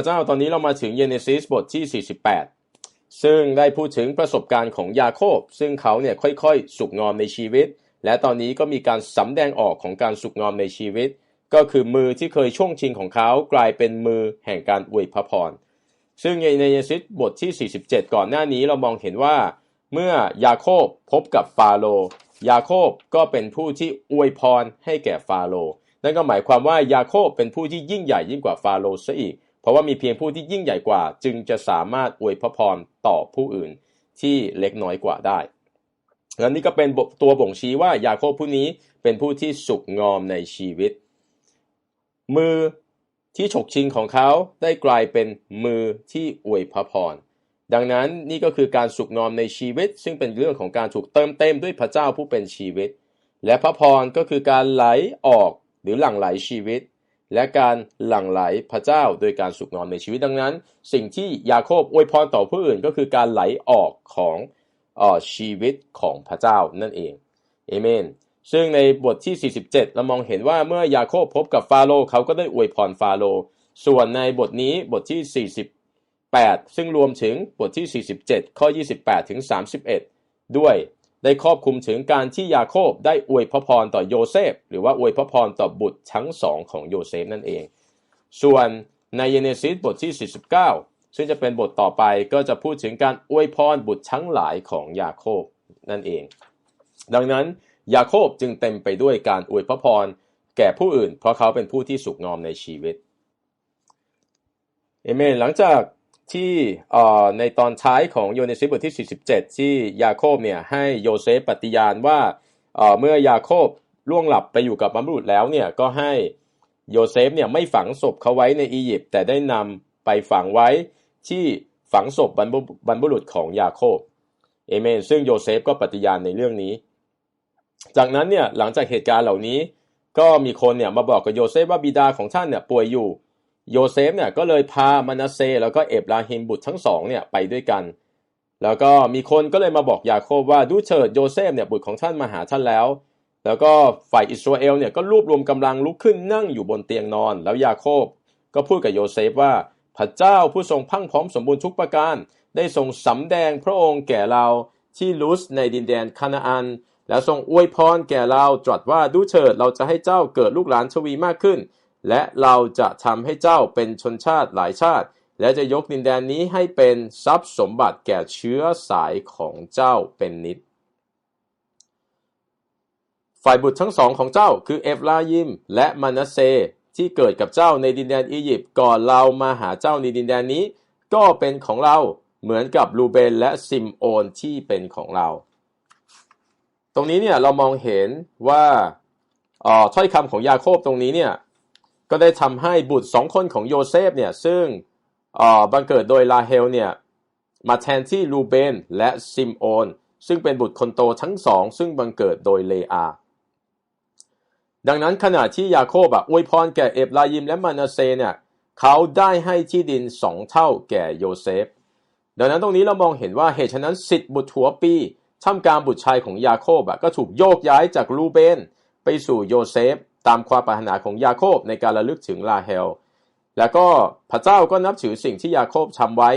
พระเจ้าตอนนี้เรามาถึงเยเนซิสบทที่ 48 ซึ่งได้พูดถึงประสบการณ์ของยาโคบ ซึ่งเขาเนี่ยค่อยๆ สุกงอมในชีวิต และตอนนี้ก็มีการสำแดงออกของการสุกงอมในชีวิต ก็คือมือที่เคยช่วงชิงของเขากลายเป็นมือแห่งการอวยพระพรซึ่งในเยเนซิสบทที่ 47 ก่อนหน้านี้เรามองเห็นว่า เมื่อยาโคบพบกับฟาโรยาโคบก็เป็นผู้ที่อวยพรให้แก่ฟาโรนั่นก็หมายความว่ายาโคบเป็นผู้ที่ยิ่งใหญ่ยิ่งกว่าฟาโรซะอีก เพราะว่ามีเพียงผู้ที่ยิ่งใหญ่กว่า จึงจะสามารถอวยพระพรต่อผู้อื่นที่เล็กน้อยกว่าได้และนี่ก็เป็นตัวบ่งชี้ว่ายาโคบผู้นี้เป็นผู้ที่สุกงอมในชีวิต มือที่ฉกชิงของเขาได้กลายเป็นมือที่อวยพระพร ดังนั้นนี่ก็คือการสุกงอมในชีวิต ซึ่งเป็นเรื่องของการถูกเติมเต็มด้วยพระเจ้าผู้เป็นชีวิต และพระพรก็คือการไหลออกหรือหลั่งไหลชีวิต และการหลั่งไหลพระเจ้าโดยการสุกงอมในชีวิตดังนั้น สิ่งที่ยาโคบอวยพรต่อผู้อื่นก็คือการไหลออกของออชีวิตของพระเจ้านั่นเองเอเมนซึ่งในบทที่ 47 เรามองเห็นว่าเมื่อยาโคบพบกับฟาโรห์เขาก็ได้อวยพรฟาโรห์ส่วนในบทนี้บทที่ 48 ซึ่งรวมถึงบทที่ 47 ข้อ 28 ถึง 31 ด้วย ได้ครอบคลุมถึงการที่ยาโคบได้อวยพระพรต่อโยเซฟ หรือว่าอวยพระพรต่อบุตรทั้งสองของโยเซฟนั่นเอง ส่วนในเยเนซิสบทที่ 49 ซึ่งจะเป็นบทต่อไปก็จะพูดถึงการอวยพรบุตรทั้งหลายของยาโคบนั่นเอง ดังนั้นยาโคบจึงเต็มไปด้วยการอวยพระพรแก่ผู้อื่น เพราะเขาเป็นผู้ที่สุขงอมในชีวิตเอเมนหลังจาก ที่ในตอนท้ายของโยเนซิบทที่ 47 ที่ยาโคบเนี่ยให้โยเซฟปฏิญาณว่าเมื่อยาโคบล่วงหลับไปอยู่กับบรรพบุรุษแล้วเนี่ยก็ให้โยเซฟเนี่ยไม่ฝังศพเขาไว้ในอียิปต์แต่ได้นำไปฝังไว้ที่ฝังศพบรรพบุรุษของยาโคบเอเมนซึ่งโยเซฟก็ปฏิญาณในเรื่องนี้ จากนั้นเนี่ยหลังจากเหตุการณ์เหล่านี้ ก็มีคนเนี่ยมาบอกกับโยเซฟว่าบิดาของท่านเนี่ยป่วยอยู่ โยเซฟเนี่ยก็เลยพามานาเซแล้วก็เอบราฮิมบุตรทั้งสองเนี่ยไปด้วยกัน แล้วก็มีคนก็เลยมาบอกยาโคบว่าดูเฉิดโยเซฟเนี่ยบุตรของท่านมาหาท่านแล้ว แล้วก็ฝ่ายอิสราเอลเนี่ยก็รวบรวมกำลังลุกขึ้นนั่งอยู่บนเตียงนอน แล้วยาโคบก็พูดกับโยเซฟว่าพระเจ้าผู้ทรงพังพร้อมสมบูรณ์ทุกประการได้ทรงสำแดงพระองค์แก่เราที่ลุสในดินแดนคานาอัน และทรงอวยพรแก่เราตรัสว่าดูเฉิดเราจะให้เจ้าเกิดลูกหลานชวีมากขึ้น และเราจะทำให้เจ้าเป็นชนชาติหลายชาติ และจะยกดินแดนนี้ให้เป็นทรัพย์สมบัติแก่เชื้อสายของเจ้าเป็นนิด ฝ่ายบุตรทั้งสองของเจ้าคือเอฟลายิมและมานาเซที่เกิดกับเจ้าในดินแดนอียิปต์ก่อนเรามาหาเจ้าในดินแดนนี้ ก็เป็นของเราเหมือนกับลูเบนและซิมโอนที่เป็นของเรา ตรงนี้เนี่ยเรามองเห็นว่าถ้อยคำของยาโคบตรงนี้เนี่ย ก็ได้ทำให้บุตรสองคนของโยเซฟเนี่ยซึ่งบังเกิดโดยลาเฮลเนี่ยมาแทนที่ลูเบนและซิมโอน ซึ่งเป็นบุตรคนโตทั้งสอง ซึ่งบังเกิดโดยเลอา ดังนั้นขณะที่ยาโคบอวยพรแก่เอบรายิมและมานาเซเนี่ยเขาได้ให้ที่ดินสองเท่าแก่โยเซฟ ดังนั้นตรงนี้เรามองเห็นว่าเหตุฉะนั้นสิทธิ์บุตรหัวปีท่ามกลางบุตรชายของยาโคบก็ถูกโยกย้ายจากลูเบนไปสู่โยเซฟ ตามความปรารถนาของยาโคบในการระลึกถึงลาเฮล แล้วก็พระเจ้าก็นับถือสิ่งที่ยาโคบทำไว้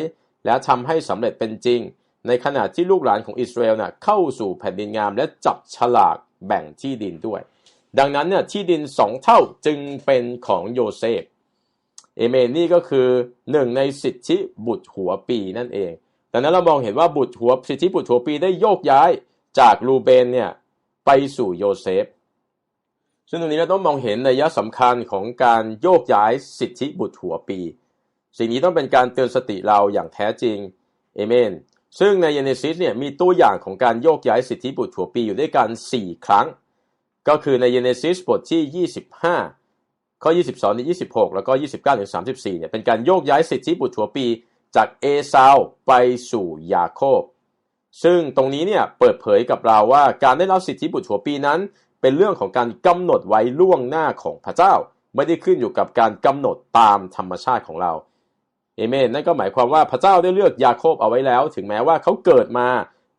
และทำให้สำเร็จเป็นจริง ในขณะที่ลูกหลานของอิสราเอลนะ่ะเข้าสู่แผ่นดินงาม และจับฉลากแบ่งที่ดินด้วย ดังนั้นเนี่ยที่ดินสองเท่าจึงเป็นของโยเซฟเอเมนนี่ก็คือหนึ่งในสิทธิบุตรหัวปีนั่นเองดังนั้นเรามองเห็นว่าบุตรหัวสิทธิบุตรหัวปีได้โยกย้ายจากลูเบนเนี่ยไปสู่โยเซฟ ซึ่งตรงนี้เราต้องมองเห็นในยะสำคัญของการโยกย้ายสิทธิบุตรหัวปี สิ่งนี้ต้องเป็นการเตือนสติเราอย่างแท้จริงเอเมนซึ่งในเยเนซิสเนี่ยมีตัวอย่างของการโยกย้ายสิทธิบุตรหัวปีอยู่ด้วยกัน 4 ครั้ง ก็คือในเยเนซิสบทที่ 25 ข้อ 22 ถึง 26 แล้วก็ 29 ถึง 34 เนี่ยเป็นการโยกย้ายสิทธิบุตรหัวปีจากเอซาวไปสู่ยาโคบซึ่งตรงนี้เนี่ยเปิดเผยกับเราว่าการได้รับสิทธิบุตรหัวปีนั้น เป็นเรื่องของการกำหนดไว้ล่วงหน้าของพระเจ้า ไม่ได้ขึ้นอยู่กับการกำหนดตามธรรมชาติของเราเอเมนนั่นก็หมายความว่าพระเจ้าได้เลือกยาโคบเอาไว้แล้ว ถึงแม้ว่าเขาเกิดมา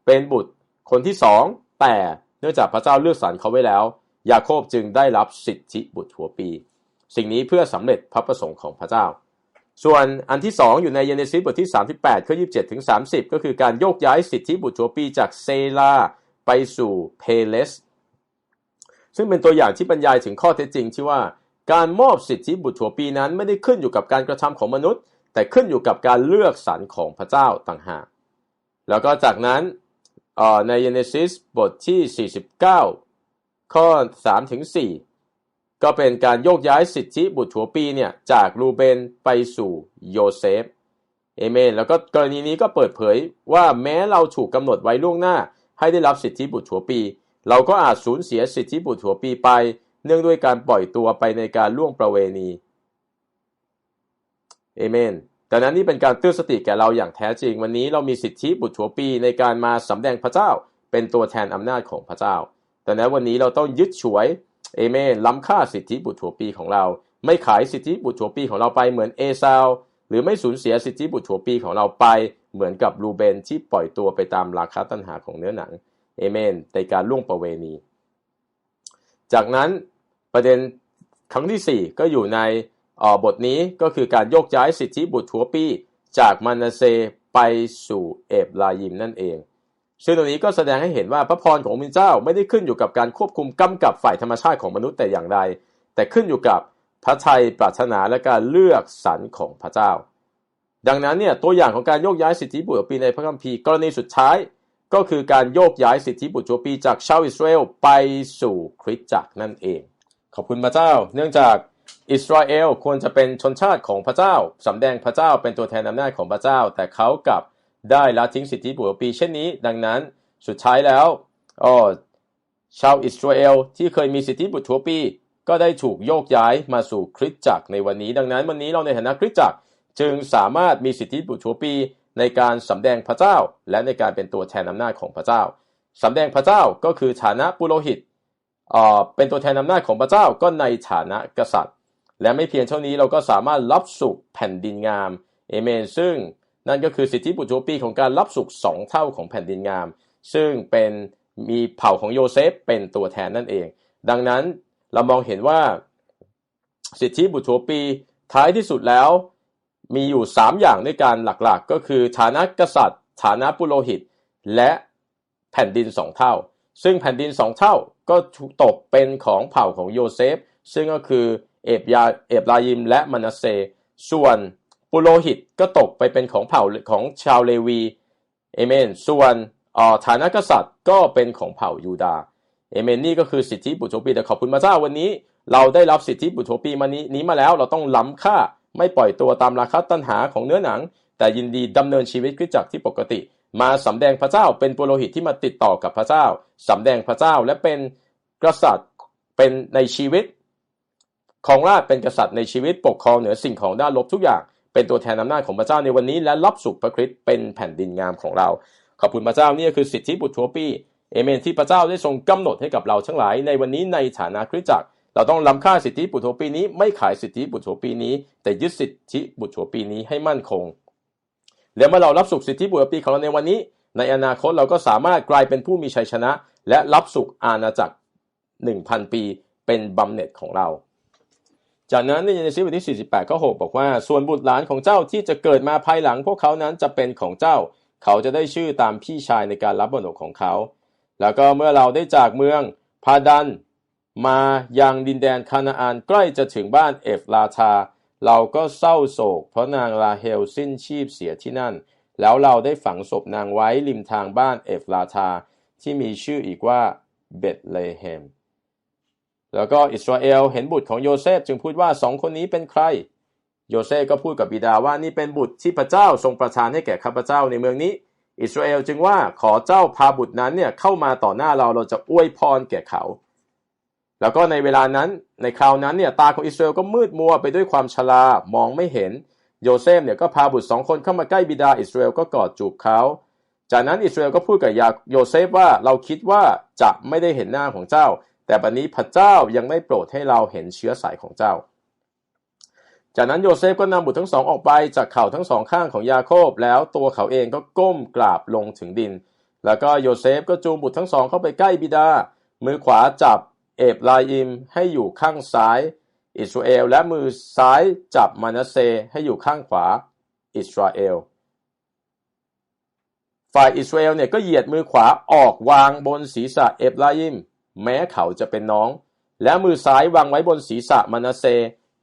เป็นบุตรคนที่สองแต่เนื่องจากพระเจ้าเลือกสรรเขาไว้แล้ว ยาโคบจึงได้รับสิทธิบุตรหัวปี สิ่งนี้เพื่อสำเร็จพระประสงค์ของพระเจ้า ส่วนอันที่ 2 อยู่ในเยเนซิสบทที่ 38ข้อ27ถึง30 ก็คือการโยกย้ายสิทธิบุตรโชปีจากเซลาไปสู่เพเลส ซึ่งเป็นตัวอย่างที่บรรยายถึงข้อเท็จจริงที่ว่าการมอบสิทธิบุตรโชปีนั้นไม่ได้ขึ้นอยู่กับการกระทำของมนุษย์ แต่ขึ้นอยู่กับการเลือกสรรของพระเจ้าต่างหาก แล้วก็จากนั้นในเยเนซิสบทที่ 49 ข้อ3ถึง4ก็เป็นการโยกย้ายสิทธิบุตรถัวปีเนี่ยจากรูเบนไปสู่โยเซฟเอเมนแล้วก็กรณีนี้ก็เปิดเผยว่าแม้เราถูกกำหนดไว้ล่วงหน้า ให้ได้รับสิทธิบุตรถัวปี เราก็อาจสูญเสียสิทธิบุตรถัวปีไป เนื่องด้วยการปล่อยตัวไปในการล่วงประเวณีเอเมนดังนั้นนี่เป็นการเตือนสติแก่เราอย่างแท้จริง วันนี้เรามีสิทธิบุตรถัวปีในการมาสำแดงพระเจ้า เป็นตัวแทนอำนาจของพระเจ้าดังนั้นวันนี้เราต้องยึดฉวยเอเมนล้ำค่าสิทธิบุตรถัวปีของเรา ไม่ขายสิทธิบุตรถัวปีของเราไปเหมือนเอซาวหรือไม่สูญเสียสิทธิบุตรถัวปีของเราไป เหมือนกับรูเบนที่ปล่อยตัวไปตามราคาตัณหาของเนื้อหนัง เอเมนในการล่วงประเวณี จากนั้นประเด็นครั้งที่ 4 ก็อยู่ในบทนี้ก็คือการโยกย้ายสิทธิบุตรถัวปีจากมานาเซไปสู่เอบลายิมนั่นเอง ซึ่งตรงนี้ก็แสดงให้เห็นว่าพระพรของพระเจ้าไม่ได้ขึ้นอยู่กับการควบคุมกำกับฝ่ายธรรมชาติของมนุษย์แต่อย่างใด แต่ขึ้นอยู่กับพระทัยปรารถนาและการเลือกสรรของพระเจ้า ดังนั้นเนี่ยตัวอย่างของการโยกย้ายสิทธิบุตรปีในพระคัมภีร์กรณีสุดท้าย ก็คือการโยกย้ายสิทธิบุตรปีจากชาวอิสราเอลไปสู่คริสตจักรนั่นเอง ขอบคุณพระเจ้า เนื่องจากอิสราเอลควรจะเป็นชนชาติของพระเจ้าสำแดงพระเจ้าเป็นตัวแทนอำนาจของพระเจ้า แต่เขากลับได้ละทิ้งสิทธิบุตรปีเช่นนี้ ดังนั้นสุดท้ายแล้วอ๋อชาวอิสราเอลที่เคยมีสิทธิบุตรชัวปี ก็ได้ถูกโยกย้ายมาสู่คริสตจักรในวันนี้ ดังนั้นวันนี้เราในฐานะคริสตจักรจึงสามารถมีสิทธิบุตรชัวปี ในการสำแดงพระเจ้า และในการเป็นตัวแทนอำนาจของพระเจ้าสำแดงพระเจ้าก็คือฐานะปุโรหิตอ่อเป็นตัวแทนอำนาจของพระเจ้าก็ในฐานะกษัตริย์ และไม่เพียงเท่านี้เราก็สามารถรับสุขแผ่นดินงามเอเมน ซึ่งนั่นก็คือสิทธิบุตรปีของการรับสุขสองเท่าของแผ่นดินงาม ซึ่งเป็นมีเผ่าของโยเซฟเป็นตัวแทนนั่นเอง ดังนั้นเรามองเห็นว่าสิทธิบุตรปีท้ายที่สุดแล้ว มีอยู่ 3 อย่างด้วยการหลักๆ ก็คือฐานะกษัตริย์ ฐานะปุโรหิต และแผ่นดินสองเท่า ซึ่งแผ่นดินสองเท่าก็ตกเป็นของเผ่าของโยเซฟ ซึ่งก็คือเอบยาเอบรายิมและมานาเซ ส่วนปุโรหิตก็ตกไปเป็นของเผ่าของชาวเลวีเอเมน ส่วนฐานะกษัตริย์ก็เป็นของเผ่ายูดาเอเมนนี่ก็คือสิทธิบุตรปีแต่ขอบคุณพระเจ้าวันนี้ เราได้รับสิทธิบุตรปีมานี้นี้มาแล้วเราต้องล้ำค่า ไม่ปล่อยตัวตามราคาตัณหาของเนื้อหนัง แต่ยินดีดำเนินชีวิตคริสจักรที่ปกติ มาสำแดงพระเจ้าเป็นปุโรหิตที่มาติดต่อกับพระเจ้าสำแดงพระเจ้าและเป็นกษัตริย์เป็นในชีวิตของราชเป็นกษัตริย์ในชีวิตปกครองเหนือสิ่งของด้านลบทุกอย่าง เป็นตัวแทนอำนาจของพระเจ้าในวันนี้ และรับสุขพระคริสต์เป็นแผ่นดินงามของเรา ขอบคุณพระเจ้านี่คือสิทธิบุตรทัวปีเอเมนที่พระเจ้าได้ทรงกำหนดให้กับเราทั้งหลายในวันนี้ในฐานะคริสตจักร เราต้องล้ำค่าสิทธิบุตรปีนี้ไม่ขายสิทธิบุตรปีนี้ แต่ยึดสิทธิบุตรปีนี้ให้มั่นคง แล้วเมื่อเรารับสุขสิทธิบุตรปีของเราในวันนี้ ในอนาคตเราก็สามารถกลายเป็นผู้มีชัยชนะ และรับสุขอาณาจักร 1,000 ปี เป็นบำเหน็จของเรา จากนั้นในยเนซีบทที่ 48ข้อ6บอกว่า ส่วนบุตรหลานของเจ้าที่จะเกิดมาภายหลัง พวกเขานั้นจะเป็นของเจ้า เขาจะได้ชื่อตามพี่ชายในการรับมรดกของเขา แล้วก็เมื่อเราได้จากเมืองพาดัน มายังดินแดนคานาอานใกล้จะถึงบ้านเอฟลาทาเราก็เศร้าโศก เพราะนางลาเฮลสิ้นชีพเสียที่นั่น แล้วเราได้ฝังศพนางไว้ริมทางบ้านเอฟลาทาที่มีชื่ออีกว่าเบตเลเฮมแล้วก็อิสราเอลเห็นบุตรของโยเซฟจึงพูดว่าสองคนนี้เป็นใคร โยเซฟก็พูดกับบิดาว่านี่เป็นบุตรที่พระเจ้าทรงประทานให้แก่ข้าพเจ้าในเมืองนี้ อิสราเอลจึงว่าขอเจ้าพาบุตรนั้นเนี่ยเข้ามาต่อหน้าเราเราจะอวยพรแก่เขา แล้วก็ในเวลานั้นในคราวนั้นเนี่ยตาของอิสราเอลก็มืดมัวไปด้วยความชรามองไม่เห็น โยเซฟเนี่ยก็พาบุตรสองคนเข้ามาใกล้บิดาอิสราเอลก็กอดจูบเขาจากนั้นอิสราเอลก็พูดกับยาโยเซฟว่าเราคิดว่าจะไม่ได้เห็นหน้าของเจ้า แต่บัดนนี้พระเจ้ายังไม่โปรดให้เราเห็นเชื้อสายของเจ้า จากนั้นโยเซฟก็นำบุตรทั้งสองออกไปจากเข่าทั้งสองข้างของยาโคบแล้วตัวเขาเองก็ก้มกราบลงถึงดิน แล้วก็โยเซฟก็จูงบุตรทั้งสองเข้าไปใกล้บิดา มือขวาจับ เอบลาอิมให้อยู่ข้างซ้าย อิสราเอล และมือซ้ายจับมานาเซให้อยู่ข้างขวา อิสราเอล ฝ่ายอิสราเอลเนี่ยก็เหยียดมือขวาออกวางบนศีรษะเอฟรายิม แม้เขาจะเป็นน้อง และมือซ้ายวางไว้บนศีรษะมานาเซ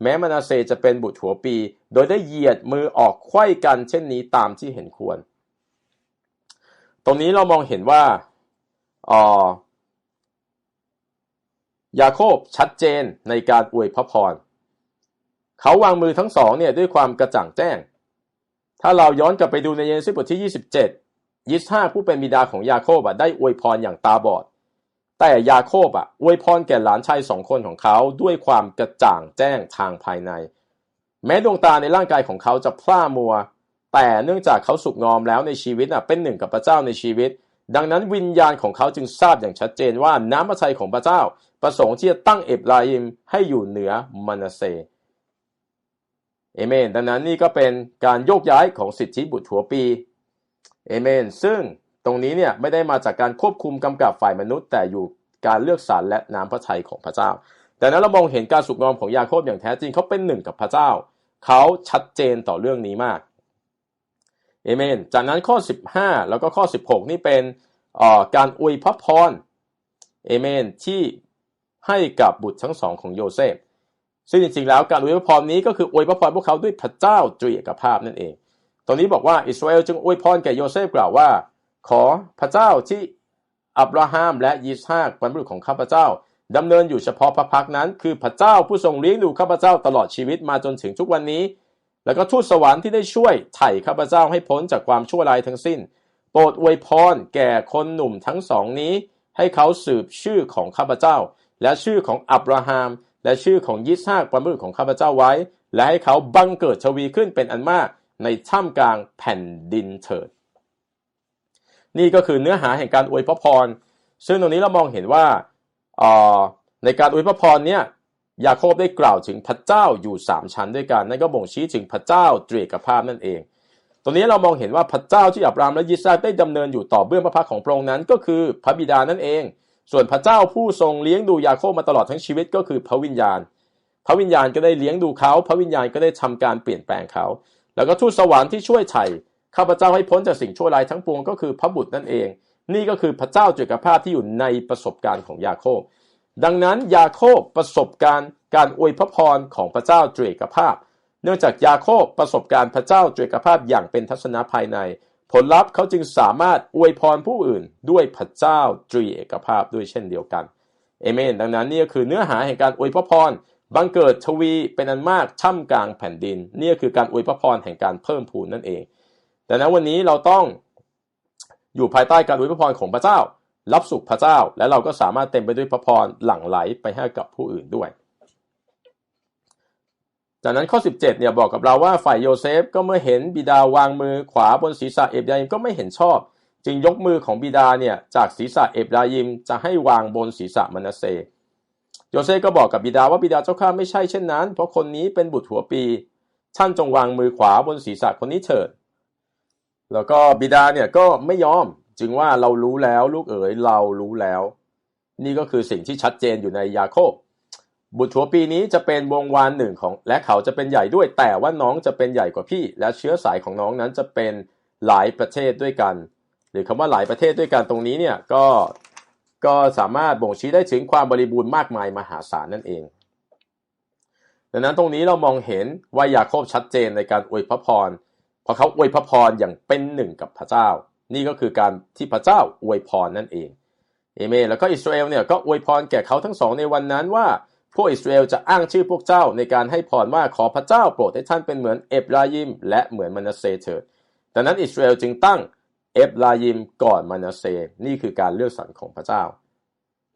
แม้มานาเซจะเป็นบุตรหัวปี โดยได้เหยียดมือออกไขว้กันเช่นนี้ตามที่เห็นควร ตรงนี้เรามองเห็นว่าอ๋อ ยาโคบชัดเจนในการอวยพระพร เขาวางมือทั้งสองเนี่ยด้วยความกระจ่างแจ้ง ถ้าเราย้อนกลับไปดูในเยนซิบทที่ 27 ยิสฮาผู้เป็นบิดาของยาโคบได้อวยพรอย่างตาบอด แต่ยาโคบอะอวยพรแก่หลานชายสองคนของเขาด้วยความกระจ่างแจ้งทางภายใน แม้ดวงตาในร่างกายของเขาจะพร่ามัว แต่เนื่องจากเขาสุกงอมแล้วในชีวิตอะเป็นหนึ่งกับพระเจ้าในชีวิตดังนั้นวิญญาณของเขาจึงทราบอย่างชัดเจนว่าน้ำพระทัยของพระเจ้า ประสงค์ที่จะตั้งเอบราฮิมให้อยู่เหนือมานาเซเอเมน ดังนั้นนี่ก็เป็นการโยกย้ายของสิทธิบุตรหัวปีเอเมน ซึ่งตรงนี้เนี่ยไม่ได้มาจากการควบคุมกำกับฝ่ายมนุษย์ แต่อยู่การเลือกสรรและน้ำพระทัยของพระเจ้า แต่นั้นเรามองเห็นการสุกงอมของยาโคบอย่างแท้จริงเขาเป็นหนึ่งกับพระเจ้า เขาชัดเจนต่อเรื่องนี้มากเอเมน จากนั้นข้อ 15 แล้วก็ข้อ 16 นี่เป็นการอวยพระพรเอเมนที่ ให้กับบุตรทั้งสองของโยเซฟ ซึ่งจริงๆแล้วการอวยพรนี้ก็คืออวยพรพวกเขาด้วยพระเจ้าตรีเอกภาพนั่นเองตรงนี้บอกว่าอิสราเอลจึงอวยพรแก่โยเซฟกล่าวว่า ขอพระเจ้าที่อับราฮัมและยิสฮากบรรพบุรุษของข้าพเจ้าดำเนินอยู่เฉพาะพระพักนั้น คือพระเจ้าผู้ทรงเลี้ยงดูข้าพเจ้าตลอดชีวิตมาจนถึงทุกวันนี้ แล้วก็ทูตสวรรค์ที่ได้ช่วยไถ่ข้าพเจ้าให้พ้นจากความชั่วร้ายทั้งสิ้น โปรดอวยพรแก่คนหนุ่มทั้งสองนี้ ให้เขาสืบชื่อของข้าพเจ้า และชื่อของอับราฮัมและชื่อของยิสฮากความบุรุษของข้าพเจ้าไว้ และให้เขาบังเกิดชวีขึ้นเป็นอันมากในท่ามกลางแผ่นดินเถิด นี่ก็คือเนื้อหาแห่งการอวยพระพร ซึ่งตรงนี้เรามองเห็นว่าในการอวยพระพรเนี่ยยาโคบได้กล่าวถึงพระเจ้าอยู่สามชั้นด้วยกันนั่นก็บ่งชี้ถึงพระเจ้าตรีกภาพนั่นเอง ตรงนี้เรามองเห็นว่าพระเจ้าที่อับรามและยิสาได้ดำเนินอยู่ต่อเบื้องพระพักของพระองค์นั้น ก็คือพระบิดานั่นเอง ส่วนพระเจ้าผู้ทรงเลี้ยงดูยาโคบมาตลอดทั้งชีวิตก็คือพระวิญญาณ พระวิญญาณก็ได้เลี้ยงดูเขา พระวิญญาณก็ได้ทำการเปลี่ยนแปลงเขา แล้วก็ทูตสวรรค์ที่ช่วยไถ่ข้าพเจ้าให้พ้นจากสิ่งชั่วร้ายทั้งปวงก็คือพระบุตรนั่นเอง นี่ก็คือพระเจ้าจุกภาพที่อยู่ในประสบการณ์ของยาโคบ ดังนั้นยาโคบประสบการณ์ การอวยพระพรของพระเจ้าจุกภาพ เนื่องจากยาโคบประสบการณ์พระเจ้าจุกภาพอย่างเป็นทัศนะภายใน ผลลัพธ์เขาจึงสามารถอวยพรผู้อื่นด้วยพระเจ้าตรีเอกภาพด้วยเช่นเดียวกันเอเมนดังนั้นนี่ก็คือเนื้อหาแห่งการอวยพระพรบังเกิดทวีเป็นอันมากช่ำกลางแผ่นดินนี่คือการอวยพระพรแห่งการเพิ่มพูนนั่นเอง แต่ณวันนี้เราต้องอยู่ภายใต้การอวยพระพรของพระเจ้า รับสุขพระเจ้า และเราก็สามารถเต็มไปด้วยพระพรหลั่งไหลไปให้กับผู้อื่นด้วย จากนั้นข้อ 17เนี่ยบอกกับเราว่าฝ่ายโยเซฟก็เมื่อเห็นบิดาวางมือขวาบนศีรษะเอบรายิมก็ไม่เห็นชอบ จึงยกมือของบิดาเนี่ยจากศีรษะเอบรายิมจะให้วางบนศีรษะมนาเซโยเซฟก็บอกกับบิดาว่าบิดาเจ้าข้าไม่ใช่เช่นนั้น เพราะคนนี้เป็นบุตรหัวปีท่านจงวางมือขวาบนศีรษะคนนี้เถิด แล้วก็บิดาเนี่ยก็ไม่ยอมจึงว่าเรารู้แล้วลูกเอ๋ยเรารู้แล้ว นี่ก็คือสิ่งที่ชัดเจนอยู่ในยาโคบ บุตรหัวปีนี้จะเป็นวงวานหนึ่งของและเขาจะเป็นใหญ่ด้วย แต่ว่าน้องจะเป็นใหญ่กว่าพี่ และเชื้อสายของน้องนั้นจะเป็นหลายประเทศด้วยกัน หรือคำว่าหลายประเทศด้วยกันตรงนี้เนี่ยก็ก็สามารถบ่งชี้ได้ถึงความบริบูรณ์มากมายมหาศาลนั่นเอง ดังนั้นตรงนี้เรามองเห็นว่ายาโคบชัดเจนในการอวยพระพรเพราะเขาอวยพระพรอย่างเป็นหนึ่งกับพระเจ้า นี่ก็คือการที่พระเจ้าอวยพรนั่นเองเอเมนแล้วก็อิสราเอลเนี่ยก็อวยพรแก่เขาทั้งสองในวันนั้นว่า พวกอิสราเอลจะอ้างชื่อพวกเจ้าในการให้พรว่าขอพระเจ้าโปรดให้ท่านเป็นเหมือนเอบรายิมและเหมือนมานาเซเถิดดังนั้นอิสราเอลจึงตั้งเอบรายิมก่อนมานาเซนี่คือการเลือกสรรของพระเจ้า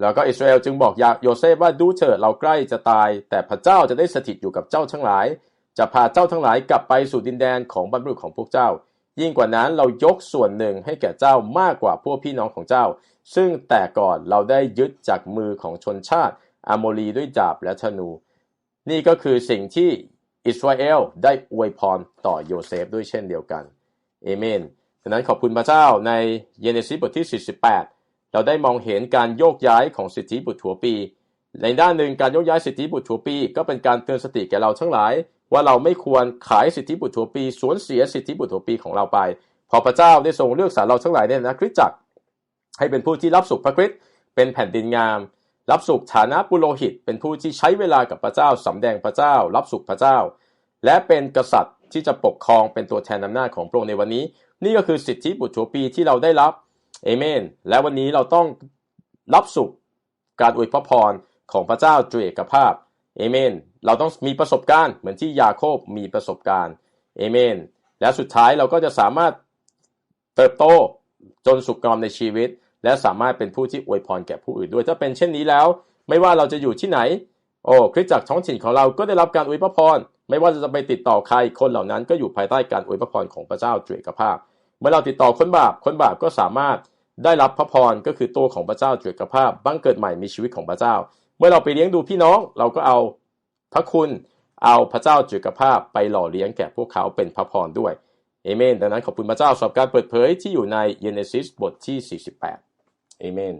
แล้วก็อิสราเอลจึงบอกยาโยเซฟว่าดูเถิดเราใกล้จะตาย แต่พระเจ้าจะได้สถิตอยู่กับเจ้าทั้งหลาย จะพาเจ้าทั้งหลายกลับไปสู่ดินแดนของบรรพบุรุษของพวกเจ้า ยิ่งกว่านั้นเรายกส่วนหนึ่งให้แก่เจ้ามากกว่าพวกพี่น้องของเจ้า ซึ่งแต่ก่อนเราได้ยึดจากมือของชนชาติ อาโมรีด้วยดาบและธนู นี่ก็คือสิ่งที่อิสราเอลได้อวยพรต่อโยเซฟด้วยเช่นเดียวกันเอเมนดังนั้นขอบคุณพระเจ้าในเยเนซิสบทที่ 48 เราได้มองเห็นการโยกย้ายของสิทธิบุตรหัวปี ในด้านหนึ่งการโยกย้ายสิทธิบุตรถัวปี ก็เป็นการเตือนสติแก่เราทั้งหลาย ว่าเราไม่ควรขายสิทธิบุตรถัวปีสวนเสียสิทธิบุตรถัวปีของเราไป พอพระเจ้าได้ทรงเลือกสรรเราทั้งหลายเนี่ยนะคริสตจักรให้เป็นผู้ที่รับสุขพระคริสต์เป็นแผ่นดินงาม รับสุขฐานะปุโรหิต เป็นผู้ที่ใช้เวลากับพระเจ้าสำแดงพระเจ้า รับสุขพระเจ้า และเป็นกษัตริย์ที่จะปกครองเป็นตัวแทนอำนาจของพระองค์ในวันนี้ นี่ก็คือสิทธิบุตรถัวปีที่เราได้รับเอเมน และวันนี้เราต้องรับสุขการอวยพระพรของพระเจ้าจุเอกภาพเอเมน เราต้องมีประสบการณ์เหมือนที่ยาโคบมีประสบการณ์เอเมน และสุดท้ายเราก็จะสามารถเติบโตจนสุขงอมในชีวิต และสามารถเป็นผู้ที่อวยพรแก่ผู้อื่นด้วย ถ้าเป็นเช่นนี้แล้ว ไม่ว่าเราจะอยู่ที่ไหน โอ้คริสตจักรท้องถิ่นของเราก็ได้รับการอวยพระพรไม่ว่าจะไปติดต่อใครคนเหล่านั้นก็อยู่ภายใต้การอวยพระพรของพระเจ้าจุเอกภาพ เมื่อเราติดต่อคนบาปคนบาปก็สามารถได้รับพระพรก็คือตัวของพระเจ้าจุเอกภาพบังเกิดใหม่มีชีวิตของพระเจ้า เมื่อเราไปเลี้ยงดูพี่น้องเราก็เอาพระคุณเอาพระเจ้าจุเอกภาพไปหล่อเลี้ยงแก่พวกเขาเป็นพระพรด้วย เอเมน ดังนั้นขอบคุณพระเจ้าสำหรับการเปิดเผยที่อยู่ในเยเนซิสบทที่ 48 เอเมน